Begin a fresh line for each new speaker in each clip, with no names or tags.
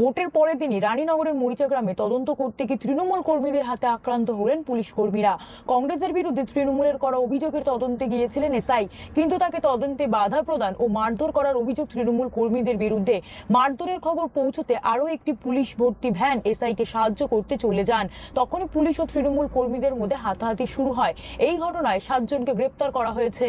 ভোটের পরের দিনই রানীনগরের মরিচা গ্রামে তদন্ত করতে গিয়ে তৃণমূল কর্মীদের হাতে আক্রান্ত হলেন পুলিশ কর্মীরা। কংগ্রেসের বিরুদ্ধে তৃণমূলের করা অভিযোগের তদন্তে গিয়েছিলেন এসআই। কিন্তু তাকে তদন্তে বাধা প্রদান ও মারধর করার অভিযোগ তৃণমূল কর্মীদের বিরুদ্ধে। মারধরের খবর পৌঁছতে আরও একটি পুলিশ ভর্তি ভ্যান এসআইকে সাহায্য করতে চলে যান। তখনই পুলিশ ও তৃণমূল কর্মীদের মধ্যে হাতাহাতি শুরু হয়। এই ঘটনায় সাতজনকে গ্রেপ্তার করা হয়েছে।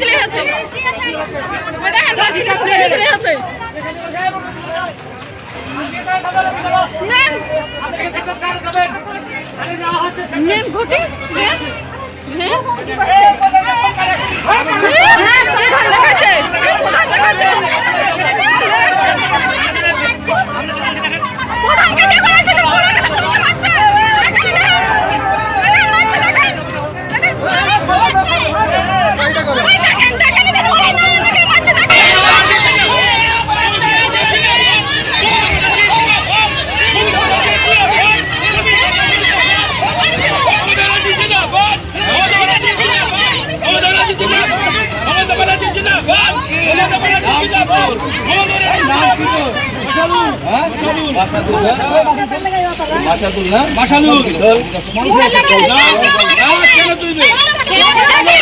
চলে গেছে নেন। ঘটি। নেন। নেন।
বাসাদুল না বাসাদুল
দেখেন